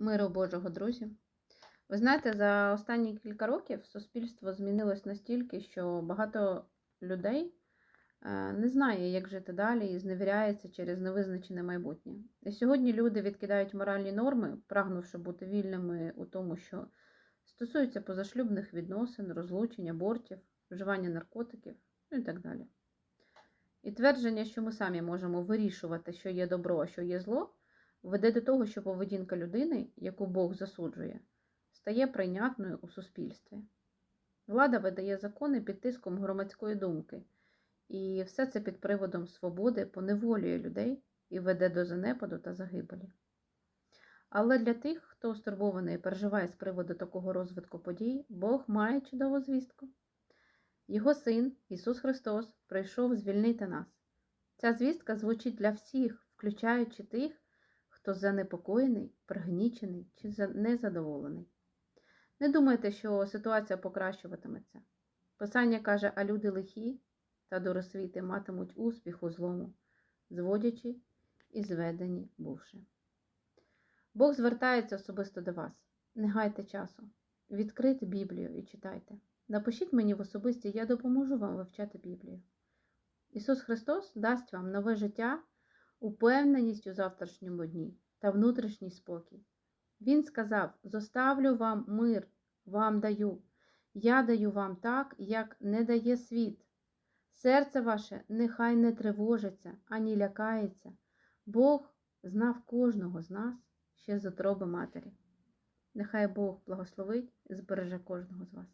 Миру Божого, друзі. Ви знаєте, за останні кілька років суспільство змінилось настільки, що багато людей е, не знає, як жити далі, і зневіряється через невизначене майбутнє. І сьогодні люди відкидають моральні норми, прагнувши бути вільними у тому, що стосується позашлюбних відносин, розлучень, абортів, вживання наркотиків ну і так далі. І твердження, що ми самі можемо вирішувати, що є добро, а що є зло, веде до того, що поведінка людини, яку Бог засуджує, стає прийнятною у суспільстві. Влада видає закони під тиском громадської думки, і все це під приводом свободи поневолює людей і веде до занепаду та загибелі. Але для тих, хто стурбований і переживає з приводу такого розвитку подій, Бог має чудову звістку. Його син Ісус Христос прийшов звільнити нас. Ця звістка звучить для всіх, включаючи тих, хто занепокоєний, пригнічений чи незадоволений. Не думайте, що ситуація покращуватиметься. Писання каже, а люди лихі та доросвіти матимуть успіх у злому, зводячи і зведені бувши. Бог звертається особисто до вас. Не гайте часу. Відкрийте Біблію і читайте. Напишіть мені в особисті, я допоможу вам вивчати Біблію. Ісус Христос дасть вам нове життя, упевненість у завтрашньому дні та внутрішній спокій. Він сказав: Зоставлю вам мир, вам даю. Я даю вам так, як не дає світ. Серце ваше нехай не тривожиться, ані лякається. Бог знав кожного з нас ще з утроби матері. Нехай Бог благословить і збереже кожного з вас.